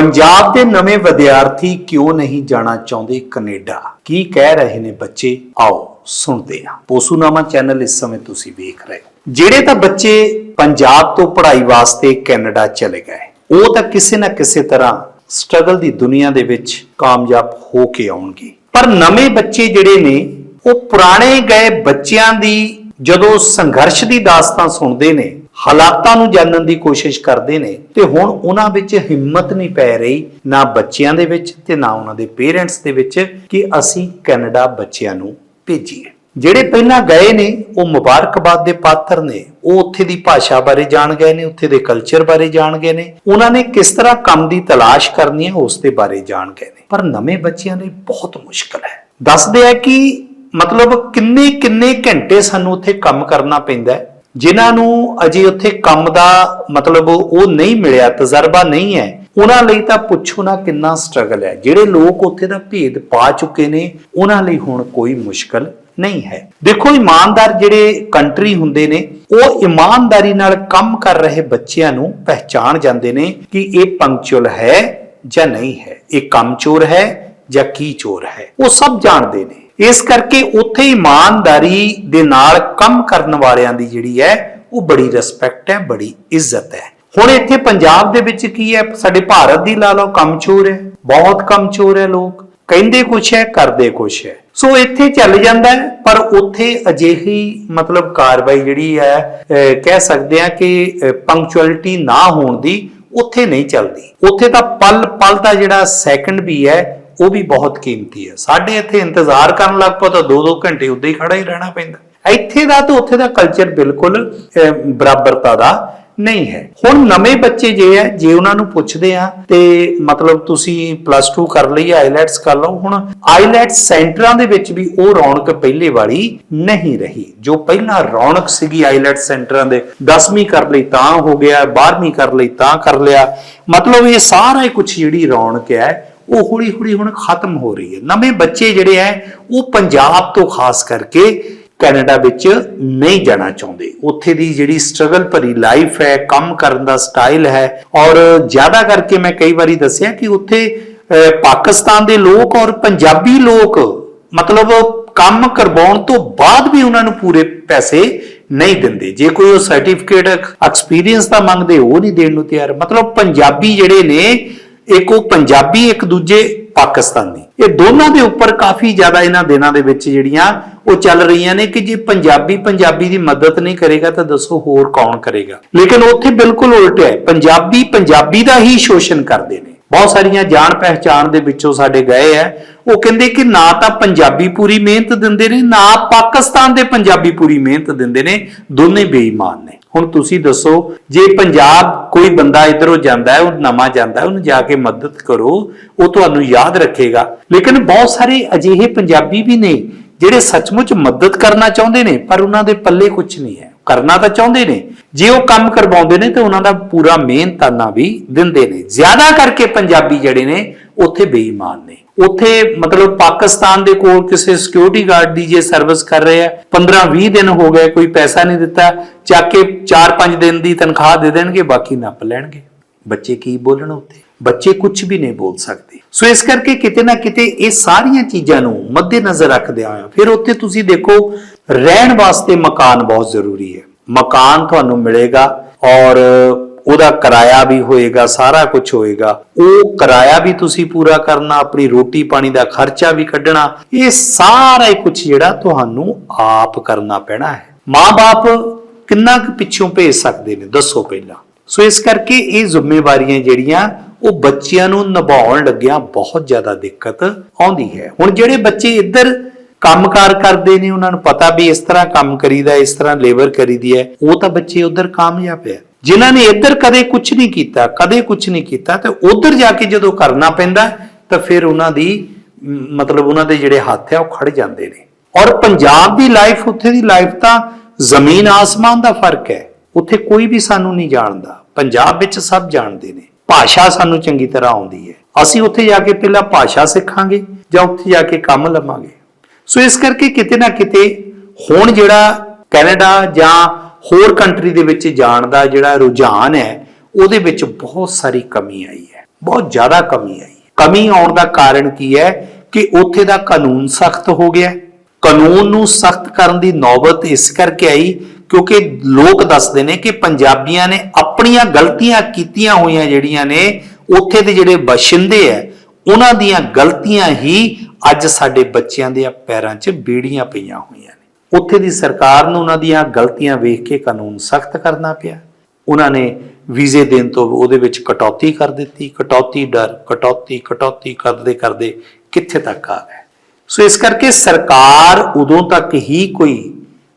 ਪੰਜਾਬ ਦੇ ਨਵੇਂ ਵਿਦਿਆਰਥੀ ਕਿਉਂ ਨਹੀਂ ਜਾਣਾ ਚਾਹੁੰਦੇ ਕੈਨੇਡਾ? ਕੀ ਕਹਿ ਰਹੇ ਨੇ ਬੱਚੇ? ਆਓ ਸੁਣਦੇ ਹਾਂ। ਪੋਸੂਨਾਮਾ ਚੈਨਲ ਇਸ ਸਮੇਂ ਤੁਸੀਂ ਵੇਖ ਰਹੇ ਹੋ। ਜਿਹੜੇ ਤਾਂ ਬੱਚੇ ਪੰਜਾਬ ਤੋਂ ਪੜ੍ਹਾਈ ਵਾਸਤੇ ਕੈਨੇਡਾ ਚਲੇ ਗਏ, ਉਹ ਤਾਂ ਕਿਸੇ ਨਾ ਕਿਸੇ ਤਰ੍ਹਾਂ ਸਟਰਗਲ ਦੀ ਦੁਨੀਆ ਦੇ ਵਿੱਚ ਕਾਮਯਾਬ ਹੋ ਕੇ ਆਉਣਗੇ। ਪਰ ਨਵੇਂ ਬੱਚੇ ਜਿਹੜੇ ਨੇ, ਉਹ ਪੁਰਾਣੇ ਗਏ ਬੱਚਿਆਂ ਦੀ ਜਦੋਂ ਸੰਘਰਸ਼ ਦੀ ਦਾਸਤਾਨ ਸੁਣਦੇ ਨੇ ਹਾਲਾਤਾਂ ਨੂੰ ਜਾਣਨ ਦੀ ਕੋਸ਼ਿਸ਼ ਕਰਦੇ ਨੇ ਤੇ ਹੁਣ ਉਹਨਾਂ ਵਿੱਚ ਹਿੰਮਤ ਨਹੀਂ ਪੈ ਰਹੀ, ਨਾ ਬੱਚਿਆਂ ਦੇ ਵਿੱਚ ਤੇ ਨਾ ਉਹਨਾਂ ਦੇ ਪੇਰੈਂਟਸ ਦੇ ਵਿੱਚ ਕਿ ਅਸੀਂ ਕੈਨੇਡਾ ਬੱਚਿਆਂ ਨੂੰ ਭੇਜੀਏ। ਜਿਹੜੇ ਪਹਿਲਾਂ ਗਏ ਨੇ, ਉਹ ਮੁਬਾਰਕਬਾਦ ਦੇ ਪਾਤਰ ਨੇ, ਉਹ ਉੱਥੇ ਦੀ ਭਾਸ਼ਾ ਬਾਰੇ ਜਾਣ ਗਏ ਨੇ, ਉੱਥੇ ਦੇ ਕਲਚਰ ਬਾਰੇ ਜਾਣ ਗਏ ਨੇ। ਉਹਨਾਂ ਨੇ ਕਿਸ ਤਰ੍ਹਾਂ ਕੰਮ ਦੀ ਤਲਾਸ਼ ਕਰਨੀ ਹੈ, ਉਸ ਦੇ ਬਾਰੇ ਜਾਣ ਗਏ ਨੇ। ਪਰ ਨਵੇਂ ਬੱਚਿਆਂ ਲਈ ਬਹੁਤ ਮੁਸ਼ਕਲ ਹੈ। ਦੱਸਦੇ ਆ ਕਿ ਮਤਲਬ ਕਿੰਨੇ ਕਿੰਨੇ ਘੰਟੇ ਸਾਨੂੰ ਉੱਥੇ ਕੰਮ ਕਰਨਾ ਪੈਂਦਾ ਹੈ। ਜਿਨ੍ਹਾਂ ਨੂੰ ਅਜੇ ਉੱਥੇ ਕੰਮ ਦਾ ਮਤਲਬ ਉਹ ਨਹੀਂ ਮਿਲਿਆ, ਤਜਰਬਾ ਨਹੀਂ ਹੈ, ਉਹਨਾਂ ਲਈ ਤਾਂ ਪੁੱਛੋ ਨਾ ਕਿੰਨਾ ਸਟਰਗਲ ਹੈ। ਜਿਹੜੇ ਲੋਕ ਉੱਥੇ ਦਾ ਭੇਦ ਪਾ ਚੁੱਕੇ ਨੇ, ਉਹਨਾਂ ਲਈ ਹੁਣ ਕੋਈ ਮੁਸ਼ਕਲ ਨਹੀਂ ਹੈ। ਦੇਖੋ, ਇਮਾਨਦਾਰ ਜਿਹੜੇ ਕੰਟਰੀ ਹੁੰਦੇ ਨੇ, ਉਹ ਇਮਾਨਦਾਰੀ ਨਾਲ ਕੰਮ ਕਰ ਰਹੇ ਬੱਚਿਆਂ ਨੂੰ ਪਹਿਚਾਣ ਜਾਂਦੇ ਨੇ ਕਿ ਇਹ ਪੰਕਚੁਅਲ ਹੈ ਜਾਂ ਨਹੀਂ ਹੈ। ਇਹ ਕੰਮ ਚੋਰ ਹੈ ਜਾਂ ਕੀ ਚੋਰ ਹੈ। ਉਹ ਸਭ ਜਾਣਦੇ ਨੇ। ਇਸ ਕਰਕੇ ਉੱਥੇ ਇਮਾਨਦਾਰੀ ਦੇ ਨਾਲ ਕੰਮ ਕਰਨ ਵਾਲਿਆਂ ਦੀ ਜਿਹੜੀ ਹੈ, ਉਹ ਬੜੀ ਰਿਸਪੈਕਟ ਹੈ, ਬੜੀ ਇੱਜ਼ਤ ਹੈ। ਹੁਣ ਇੱਥੇ ਪੰਜਾਬ ਦੇ ਵਿੱਚ ਕੀ ਹੈ, ਸਾਡੇ ਭਾਰਤ ਦੀ ਲਾ ਲਓ ਕੰਮ ਚੋਰ ਹੈ, ਬਹੁਤ ਕੰਮ ਚੋਰ ਹੈ ਲੋਕ। ਕਹਿੰਦੇ ਕੁਛ ਹੈ, ਕਰਦੇ ਕੁਛ ਹੈ। ਸੋ ਇੱਥੇ ਚੱਲ ਜਾਂਦਾ ਪਰ ਉੱਥੇ ਅਜਿਹੀ ਮਤਲਬ ਕਾਰਵਾਈ ਜਿਹੜੀ ਹੈ ਕਹਿ ਸਕਦੇ ਆ ਕਿ ਪੰਕਚੁਅਲਿਟੀ ਨਾ ਹੋਣ ਦੀ ਉੱਥੇ ਨਹੀਂ ਚੱਲਦੀ। ਉੱਥੇ ਤਾਂ ਪਲ ਪਲ ਦਾ ਜਿਹੜਾ ਸੈਕਿੰਡ ਵੀ ਹੈ ਉਹ ਵੀ ਬਹੁਤ ਕੀਮਤੀ ਹੈ। ਸਾਡੇ ਇੱਥੇ ਇੰਤਜ਼ਾਰ ਕਰਨ ਲੱਗ ਪਓ ਤਾਂ 2-2 ਘੰਟੇ ਉੱਦਾਂ ਹੀ ਖੜਾ ਹੀ ਰਹਿਣਾ ਪੈਂਦਾ। ਇੱਥੇ ਦਾ ਤੇ ਉੱਥੇ ਦਾ ਕਲਚਰ ਬਿਲਕੁਲ ਬਰਾਬਰਤਾ ਦਾ ਨਹੀਂ ਹੈ। ਹੁਣ ਨਵੇਂ ਬੱਚੇ ਜੇ ਹੈ, ਜੇ ਉਹਨਾਂ ਨੂੰ ਪੁੱਛਦੇ ਆ ਤੇ ਮਤਲਬ ਤੁਸੀਂ ਪਲੱਸ 2 ਕਰ ਲਈ ਆਈਲੈਟਸ ਕਰ ਲਓ, ਹੁਣ ਆਈਲੈਟਸ ਸੈਂਟਰਾਂ ਦੇ ਵਿੱਚ ਵੀ ਉਹ ਰੌਣਕ ਪਹਿਲੇ ਵਾਲੀ ਨਹੀਂ ਰਹੀ। ਜੋ ਪਹਿਲਾਂ ਰੌਣਕ ਸੀਗੀ ਆਈਲੈਟਸ ਸੈਂਟਰਾਂ ਦੇ 10ਵੀਂ ਕਰ ਲਈ ਤਾਂ ਹੋ ਗਿਆ 12ਵੀਂ ਕਰ ਲਈ ਤਾਂ ਕਰ ਲਿਆ। ਮਤਲਬ ਇਹ ਸਾਰਾ ਹੀ ਕੁਝ ਜਿਹੜੀ ਰੌਣਕ ਹੈ ਉਹ ਹੌਲੀ ਹੌਲੀ ਹੁਣ ਖਤਮ ਹੋ ਰਹੀ ਹੈ। ਨਵੇਂ ਬੱਚੇ ਜਿਹੜੇ ਹੈ, ਉਹ ਪੰਜਾਬ ਤੋਂ ਖਾਸ ਕਰਕੇ ਕੈਨੇਡਾ ਵਿੱਚ ਨਹੀਂ ਜਾਣਾ ਚਾਹੁੰਦੇ। ਉੱਥੇ ਦੀ ਜਿਹੜੀ ਸਟਰਗਲ ਭਰੀ ਲਾਈਫ ਹੈ, ਕੰਮ ਕਰਨ ਦਾ ਸਟਾਈਲ ਹੈ ਔਰ ਜ਼ਿਆਦਾ ਕਰਕੇ ਮੈਂ ਕਈ ਵਾਰੀ ਦੱਸਿਆ ਕਿ ਉੱਥੇ ਪਾਕਿਸਤਾਨ ਦੇ ਲੋਕ ਔਰ ਪੰਜਾਬੀ ਲੋਕ ਮਤਲਬ ਕੰਮ ਕਰਵਾਉਣ ਤੋਂ ਬਾਅਦ ਵੀ ਉਹਨਾਂ ਨੂੰ ਪੂਰੇ ਪੈਸੇ ਨਹੀਂ ਦਿੰਦੇ। ਜੇ ਕੋਈ ਉਹ ਸਰਟੀਫਿਕੇਟ ਐਕਸਪੀਰੀਅੰਸ ਦਾ ਮੰਗਦੇ, ਉਹ ਨਹੀਂ ਦੇਣ ਨੂੰ ਤਿਆਰ। ਮਤਲਬ ਪੰਜਾਬੀ ਜਿਹੜੇ ਨੇ ਇੱਕ ਉਹ ਪੰਜਾਬੀ, ਇੱਕ ਦੂਜੇ ਪਾਕਿਸਤਾਨੀ। ਇਹ ਦੋਨਾਂ ਦੇ ਉੱਪਰ ਕਾਫੀ ਜ਼ਿਆਦਾ ਇਹਨਾਂ ਦਿਨਾਂ ਦੇ ਵਿੱਚ ਜਿਹੜੀਆਂ ਉਹ ਚੱਲ ਰਹੀਆਂ ਨੇ ਕਿ ਜੇ ਪੰਜਾਬੀ ਪੰਜਾਬੀ ਦੀ ਮਦਦ ਨਹੀਂ ਕਰੇਗਾ ਤਾਂ ਦੱਸੋ ਹੋਰ ਕੌਣ ਕਰੇਗਾ। ਲੇਕਿਨ ਉੱਥੇ ਬਿਲਕੁਲ ਉਲਟ ਹੈ। ਪੰਜਾਬੀ ਪੰਜਾਬੀ ਦਾ ਹੀ ਸ਼ੋਸ਼ਣ ਕਰਦੇ ਨੇ। ਬਹੁਤ ਸਾਰੀਆਂ ਜਾਣ ਪਹਿਚਾਣ ਦੇ ਵਿੱਚੋਂ ਸਾਡੇ ਗਏ ਆ ਉਹ ਕਹਿੰਦੇ ਕਿ ਨਾ ਤਾਂ ਪੰਜਾਬੀ ਪੂਰੀ ਮਿਹਨਤ ਦਿੰਦੇ ਨੇ, ਨਾ ਪਾਕਿਸਤਾਨ ਦੇ ਪੰਜਾਬੀ ਪੂਰੀ ਮਿਹਨਤ ਦਿੰਦੇ ਨੇ। ਦੋਨੇ ਬੇਈਮਾਨ ਨੇ। ਹੁਣ ਤੁਸੀਂ ਦੱਸੋ, ਜੇ ਪੰਜਾਬ ਕੋਈ ਬੰਦਾ ਇਧਰੋਂ ਜਾਂਦਾ ਹੈ, ਉਹ ਨਵਾਂ ਜਾਂਦਾ ਹੈ, ਉਹਨੂੰ ਜਾ ਕੇ ਮਦਦ ਕਰੋ, ਉਹ ਤੁਹਾਨੂੰ ਯਾਦ ਰੱਖੇਗਾ। ਲੇਕਿਨ ਬਹੁਤ ਸਾਰੇ ਅਜਿਹੇ ਪੰਜਾਬੀ ਵੀ ਨੇ, ਜਿਹੜੇ ਸੱਚਮੁੱਚ ਮਦਦ ਕਰਨਾ ਚਾਹੁੰਦੇ ਨੇ, ਪਰ ਉਹਨਾਂ ਦੇ ਪੱਲੇ ਕੁਝ ਨਹੀਂ ਹੈ। ਕਰਨਾ ਤਾਂ ਚਾਹੁੰਦੇ ਨੇ। ਜੇ ਉਹ ਕੰਮ ਕਰਵਾਉਂਦੇ ਨੇ, ਤੇ ਉਹਨਾਂ ਦਾ ਪੂਰਾ ਮਿਹਨਤਾਨਾ ਵੀ ਦਿੰਦੇ ਨੇ। ਜ਼ਿਆਦਾ ਕਰਕੇ ਪੰਜਾਬੀ ਜਿਹੜੇ ਨੇ, ਉੱਥੇ ਬੇਈਮਾਨ ਨੇ। ਉੱਥੇ ਮਤਲਬ ਪਾਕਿਸਤਾਨ ਦੇ ਕੋਲ ਕਿਸੇ ਸਿਕਿਉਰਿਟੀ ਗਾਰਡ ਦੀ ਜੇ ਸਰਵਿਸ ਕਰ ਰਹੇ ਆ 15-20 ਦਿਨ ਹੋ ਗਏ, ਕੋਈ ਪੈਸਾ ਨਹੀਂ ਦਿੱਤਾ, ਚੱਕ ਕੇ 4-5 ਦਿਨ ਦੀ ਤਨਖਾਹ ਦੇ ਦੇਣਗੇ, ਬਾਕੀ ਨੱਪ ਲੈਣਗੇ। ਬੱਚੇ ਕੀ ਬੋਲਣ ਉੱਥੇ? ਬੱਚੇ ਕੁਝ ਵੀ ਨਹੀਂ ਬੋਲ ਸਕਦੇ। ਸੋ ਇਸ ਕਰਕੇ ਕਿਤੇ ਨਾ ਕਿਤੇ ਇਹ ਸਾਰੀਆਂ ਚੀਜ਼ਾਂ ਨੂੰ ਮੱਦੇਨਜ਼ਰ ਰੱਖਦਿਆਂ ਹੋਇਆ, ਫਿਰ ਉੱਥੇ ਤੁਸੀਂ ਦੇਖੋ, ਰਹਿਣ ਵਾਸਤੇ ਮਕਾਨ ਬਹੁਤ ਜ਼ਰੂਰੀ ਹੈ। ਮਕਾਨ ਤੁਹਾਨੂੰ ਮਿਲੇਗਾ ਔਰ ਉਹਦਾ ਕਿਰਾਇਆ ਵੀ ਹੋਏਗਾ, ਸਾਰਾ ਕੁਝ ਹੋਏਗਾ। ਉਹ ਕਿਰਾਇਆ ਵੀ ਤੁਸੀਂ ਪੂਰਾ ਕਰਨਾ, ਆਪਣੀ ਰੋਟੀ ਪਾਣੀ ਦਾ ਖਰਚਾ ਵੀ ਕੱਢਣਾ, ਇਹ ਸਾਰਾ ਹੀ ਕੁਝ ਜਿਹੜਾ ਤੁਹਾਨੂੰ ਆਪ ਕਰਨਾ ਪੈਣਾ ਹੈ। ਮਾਪੇ ਕਿੰਨਾ ਕੁ ਪਿੱਛੋਂ ਭੇਜ ਸਕਦੇ ਨੇ, ਦੱਸੋ ਪਹਿਲਾਂ। ਸੋ ਇਸ ਕਰਕੇ ਇਹ ਜ਼ਿੰਮੇਵਾਰੀਆਂ ਜਿਹੜੀਆਂ, ਉਹ ਬੱਚਿਆਂ ਨੂੰ ਨਿਭਾਉਣ ਲੱਗਿਆਂ ਬਹੁਤ ਜ਼ਿਆਦਾ ਦਿੱਕਤ ਆਉਂਦੀ ਹੈ। ਹੁਣ ਜਿਹੜੇ ਬੱਚੇ ਇੱਧਰ ਕੰਮਕਾਰ ਕਰਦੇ ਨੇ, ਉਹਨਾਂ ਨੂੰ ਪਤਾ ਵੀ ਇਸ ਤਰ੍ਹਾਂ ਕੰਮ ਕਰੀਦਾ, ਇਸ ਤਰ੍ਹਾਂ ਲੇਬਰ ਕਰੀਦੀ ਹੈ, ਉਹ ਤਾਂ ਬੱਚੇ ਉੱਧਰ ਕਾਮਯਾਬ ਹੈ। ਜਿਨ੍ਹਾਂ ਨੇ ਇੱਧਰ ਕਦੇ ਕੁਝ ਨਹੀਂ ਕੀਤਾ, ਕਦੇ ਕੁਝ ਨਹੀਂ ਕੀਤਾ, ਤੇ ਉੱਧਰ ਜਾ ਕੇ ਜਦੋਂ ਕਰਨਾ ਪੈਂਦਾ, ਤਾਂ ਫਿਰ ਉਹਨਾਂ ਦੀ ਮਤਲਬ ਉਹਨਾਂ ਦੇ ਜਿਹੜੇ ਹੱਥ ਆ, ਉਹ ਖੜ ਜਾਂਦੇ ਨੇ। ਔਰ ਪੰਜਾਬ ਦੀ ਲਾਈਫ ਉੱਥੇ ਦੀ ਲਾਈਫ ਤਾਂ ਜ਼ਮੀਨ ਆਸਮਾਨ ਦਾ ਫ਼ਰਕ ਹੈ। ਉੱਥੇ ਕੋਈ ਵੀ ਸਾਨੂੰ ਨਹੀਂ ਜਾਣਦਾ। ਪੰਜਾਬ ਵਿੱਚ ਸਭ ਜਾਣਦੇ ਨੇ। ਭਾਸ਼ਾ ਸਾਨੂੰ ਚੰਗੀ ਤਰ੍ਹਾਂ ਆਉਂਦੀ ਹੈ। ਅਸੀਂ ਉੱਥੇ ਜਾ ਕੇ ਪਹਿਲਾਂ ਭਾਸ਼ਾ ਸਿੱਖਾਂਗੇ, ਜਾਂ ਉੱਥੇ ਜਾ ਕੇ ਕੰਮ ਲਵਾਂਗੇ। ਸੋ ਇਸ ਕਰਕੇ ਕਿਤੇ ਨਾ ਕਿਤੇ ਹੁਣ ਜਿਹੜਾ ਕੈਨੇਡਾ ਜਾਂ ਹੋਰ ਕੰਟਰੀ ਦੇ ਵਿੱਚ ਜਾਣ ਦਾ ਜਿਹੜਾ ਰੁਝਾਨ ਹੈ, ਉਹਦੇ ਵਿੱਚ ਬਹੁਤ ਸਾਰੀ ਕਮੀ ਆਈ ਹੈ। ਬਹੁਤ ਜ਼ਿਆਦਾ ਕਮੀ ਆਈ ਕਮੀ ਆਉਣ ਦਾ ਕਾਰਨ ਕੀ ਹੈ ਕਿ ਉੱਥੇ ਦਾ ਕਾਨੂੰਨ ਸਖਤ ਹੋ ਗਿਆ ਕਾਨੂੰਨ ਨੂੰ ਸਖਤ ਕਰਨ ਦੀ ਨੌਬਤ ਇਸ ਕਰਕੇ ਆਈ ਕਿਉਂਕਿ ਲੋਕ ਦੱਸਦੇ ਨੇ ਕਿ ਪੰਜਾਬੀਆਂ ਨੇ ਆਪਣੀਆਂ ਗਲਤੀਆਂ ਕੀਤੀਆਂ ਹੋਈਆਂ ਜਿਹੜੀਆਂ ਨੇ, ਉੱਥੇ ਦੇ ਜਿਹੜੇ ਬਸ਼ਿੰਦੇ ਐ ਉਹਨਾਂ ਦੀਆਂ ਗਲਤੀਆਂ ਹੀ ਅੱਜ ਸਾਡੇ ਬੱਚਿਆਂ ਦੇ ਪੈਰਾਂ 'ਚ ਬੀੜੀਆਂ ਪਈਆਂ ਹੋਈਆਂ ਉੱਥੇ ਦੀ ਸਰਕਾਰ ਨੂੰ ਉਹਨਾਂ ਦੀਆਂ ਗਲਤੀਆਂ ਵੇਖ ਕੇ ਕਾਨੂੰਨ ਸਖਤ ਕਰਨਾ ਪਿਆ। ਉਹਨਾਂ ਨੇ ਵੀਜ਼ੇ ਦੇਣ ਤੋਂ ਉਹਦੇ ਵਿੱਚ ਕਟੌਤੀ ਕਰ ਦਿੱਤੀ। ਕਟੌਤੀ ਡਰ, ਕਟੌਤੀ ਕਟੌਤੀ ਕਰਦੇ ਕਰਦੇ ਕਿੱਥੇ ਤੱਕ ਆ ਗਏ? ਸੋ ਇਸ ਕਰਕੇ ਸਰਕਾਰ ਉਦੋਂ ਤੱਕ ਹੀ ਕੋਈ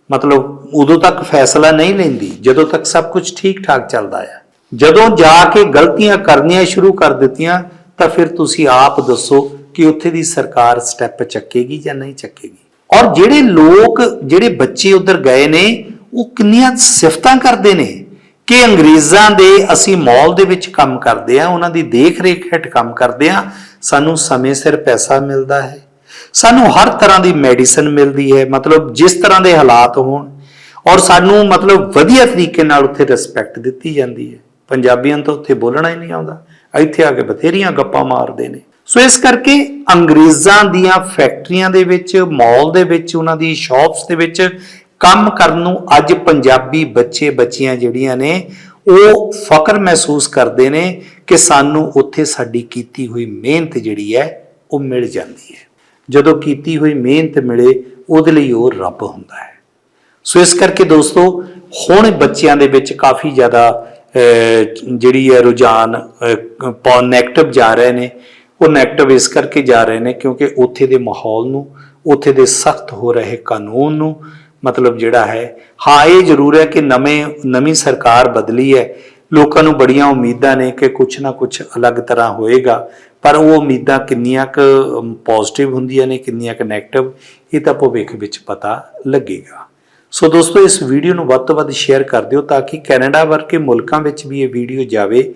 ਮਤਲਬ ਉਦੋਂ ਤੱਕ ਫੈਸਲਾ ਨਹੀਂ ਲੈਂਦੀ, ਜਦੋਂ ਤੱਕ ਸਭ ਕੁਝ ਠੀਕ ਠਾਕ ਚੱਲਦਾ ਆ। ਜਦੋਂ ਜਾ ਕੇ ਗਲਤੀਆਂ ਕਰਨੀਆਂ ਸ਼ੁਰੂ ਕਰ ਦਿੱਤੀਆਂ, ਤਾਂ ਫਿਰ ਤੁਸੀਂ ਆਪ ਦੱਸੋ ਕਿ ਉੱਥੇ ਦੀ ਸਰਕਾਰ ਸਟੈਪ ਚੱਕੇਗੀ ਜਾਂ ਨਹੀਂ ਚੱਕੇਗੀ। ਔਰ ਜਿਹੜੇ ਲੋਕ, ਜਿਹੜੇ ਬੱਚੇ ਉਧਰ ਗਏ ਨੇ, ਉਹ ਕਿੰਨੀਆਂ ਸਿਫਤਾਂ ਕਰਦੇ ਨੇ ਕਿ ਅੰਗਰੇਜ਼ਾਂ ਦੇ ਅਸੀਂ ਮਾਲ ਦੇ ਵਿੱਚ ਕੰਮ ਕਰਦੇ ਆ ਉਹਨਾਂ ਦੀ ਦੇਖ ਰੇਖ ਹੇਠ ਕੰਮ ਕਰਦੇ ਆ ਸਾਨੂੰ ਸਮੇਂ ਸਿਰ ਪੈਸਾ ਮਿਲਦਾ ਹੈ। ਸਾਨੂੰ ਹਰ ਤਰ੍ਹਾਂ ਦੀ ਮੈਡੀਸਨ ਮਿਲਦੀ ਹੈ, ਮਤਲਬ ਜਿਸ ਤਰ੍ਹਾਂ ਦੇ ਹਾਲਾਤ ਹੋਣ। ਔਰ ਸਾਨੂੰ ਮਤਲਬ ਵਧੀਆ ਤਰੀਕੇ ਨਾਲ ਉੱਥੇ ਰਿਸਪੈਕਟ ਦਿੱਤੀ ਜਾਂਦੀ ਹੈ। ਪੰਜਾਬੀਆਂ ਨੂੰ ਤਾਂ ਉੱਥੇ ਬੋਲਣਾ ਹੀ ਨਹੀਂ ਆਉਂਦਾ। ਇੱਥੇ ਆ ਕੇ ਬਥੇਰੀਆਂ ਗੱਪਾਂ ਮਾਰਦੇ ਨੇ। ਸੋ ਇਸ ਕਰਕੇ ਅੰਗਰੇਜ਼ਾਂ ਦੀਆਂ ਫੈਕਟਰੀਆਂ ਦੇ ਵਿੱਚ, ਮਾਲ ਦੇ ਵਿੱਚ, ਉਹਨਾਂ ਦੀ ਸ਼ਾਪਸ ਦੇ ਵਿੱਚ ਕੰਮ ਕਰਨ ਨੂੰ ਅੱਜ ਪੰਜਾਬੀ ਬੱਚੇ ਬੱਚੀਆਂ ਜਿਹੜੀਆਂ ਨੇ, ਉਹ ਫਕਰ ਮਹਿਸੂਸ ਕਰਦੇ ਨੇ ਕਿ ਸਾਨੂੰ ਉੱਥੇ ਸਾਡੀ ਕੀਤੀ ਹੋਈ ਮਿਹਨਤ ਜਿਹੜੀ ਹੈ, ਉਹ ਮਿਲ ਜਾਂਦੀ ਹੈ। ਜਦੋਂ ਕੀਤੀ ਹੋਈ ਮਿਹਨਤ ਮਿਲੇ, ਉਹਦੇ ਲਈ ਉਹ ਰੱਬ ਹੁੰਦਾ ਹੈ। ਸੋ ਇਸ ਕਰਕੇ ਦੋਸਤੋ, ਹੁਣ ਬੱਚਿਆਂ ਦੇ ਵਿੱਚ ਕਾਫੀ ਜ਼ਿਆਦਾ ਜਿਹੜੀ ਹੈ ਰੁਝਾਨ ਨੈਗੇਟਿਵ ਜਾ ਰਹੇ ਨੇ। ਉਹ ਨੈਗੇਟਿਵ ਇਸ ਕਰਕੇ ਜਾ ਰਹੇ ਨੇ ਕਿਉਂਕਿ ਉੱਥੇ ਦੇ ਮਾਹੌਲ ਨੂੰ, ਉੱਥੇ ਦੇ ਸਖਤ ਹੋ ਰਹੇ ਕਾਨੂੰਨ ਨੂੰ, ਮਤਲਬ ਜਿਹੜਾ ਹੈ, ਹਾਂ, ਇਹ ਜ਼ਰੂਰ ਹੈ ਕਿ ਨਵੇਂ, ਨਵੀਂ ਸਰਕਾਰ ਬਦਲੀ ਹੈ। ਲੋਕਾਂ ਨੂੰ ਬੜੀਆਂ ਉਮੀਦਾਂ ਨੇ ਕਿ ਕੁਝ ਨਾ ਕੁਝ ਅਲੱਗ ਤਰ੍ਹਾਂ ਹੋਏਗਾ, ਪਰ ਉਹ ਉਮੀਦਾਂ ਕਿੰਨੀਆਂ ਕੁ ਪੋਜ਼ਿਟਿਵ ਹੁੰਦੀਆਂ ਨੇ, ਕਿੰਨੀਆਂ ਕੁ ਨੈਗੇਟਿਵ ਇਹ ਤਾਂ ਭਵਿੱਖ ਵਿੱਚ ਪਤਾ ਲੱਗੇਗਾ। ਸੋ ਦੋਸਤੋ, ਇਸ ਵੀਡੀਓ ਨੂੰ ਵੱਧ ਤੋਂ ਵੱਧ ਸ਼ੇਅਰ ਕਰ ਦਿਓ ਤਾਂ ਕਿ ਕੈਨੇਡਾ ਵਰਗੇ ਮੁਲਕਾਂ ਵਿੱਚ ਵੀ ਇਹ ਵੀਡੀਓ ਜਾਵੇ।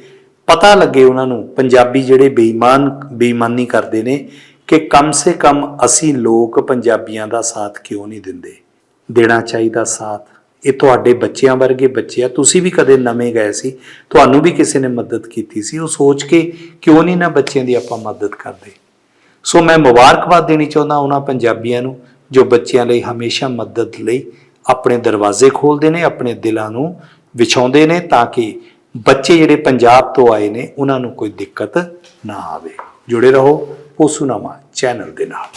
ਪਤਾ ਲੱਗੇ ਉਹਨਾਂ ਨੂੰ, ਪੰਜਾਬੀ ਜਿਹੜੇ ਬੇਈਮਾਨ, ਬੇਈਮਾਨੀ ਕਰਦੇ ਨੇ ਕਿ ਕਮ ਸੇ ਕਮ ਅਸੀਂ ਲੋਕ ਪੰਜਾਬੀਆਂ ਦਾ ਸਾਥ ਕਿਉਂ ਨਹੀਂ ਦਿੰਦੇ? ਦੇਣਾ ਚਾਹੀਦਾ ਸਾਥ। ਇਹ ਤੁਹਾਡੇ ਬੱਚਿਆਂ ਵਰਗੇ ਬੱਚੇ ਆ। ਤੁਸੀਂ ਵੀ ਕਦੇ ਨਵੇਂ ਗਏ ਸੀ। ਤੁਹਾਨੂੰ ਵੀ ਕਿਸੇ ਨੇ ਮਦਦ ਕੀਤੀ ਸੀ। ਉਹ ਸੋਚ ਕੇ ਕਿਉਂ ਨਹੀਂ ਨਾ ਬੱਚਿਆਂ ਦੀ ਆਪਾਂ ਮਦਦ ਕਰਦੇ? ਸੋ ਮੈਂ ਮੁਬਾਰਕਬਾਦ ਦੇਣੀ ਚਾਹੁੰਦਾ ਉਹਨਾਂ ਪੰਜਾਬੀਆਂ ਨੂੰ ਜੋ ਬੱਚਿਆਂ ਲਈ ਹਮੇਸ਼ਾ ਮਦਦ ਲਈ ਆਪਣੇ ਦਰਵਾਜ਼ੇ ਖੋਲਦੇ ਨੇ, ਆਪਣੇ ਦਿਲਾਂ ਨੂੰ ਵਿਛਾਉਂਦੇ ਨੇ ਤਾਂ ਕਿ ਬੱਚੇ ਜਿਹੜੇ ਪੰਜਾਬ ਤੋਂ ਆਏ ਨੇ, ਉਹਨਾਂ ਨੂੰ ਕੋਈ ਦਿੱਕਤ ਨਾ ਆਵੇ। ਜੁੜੇ ਰਹੋ ਪੋਸੂਨਾਮਾ ਚੈਨਲ ਦੇ ਨਾਲ।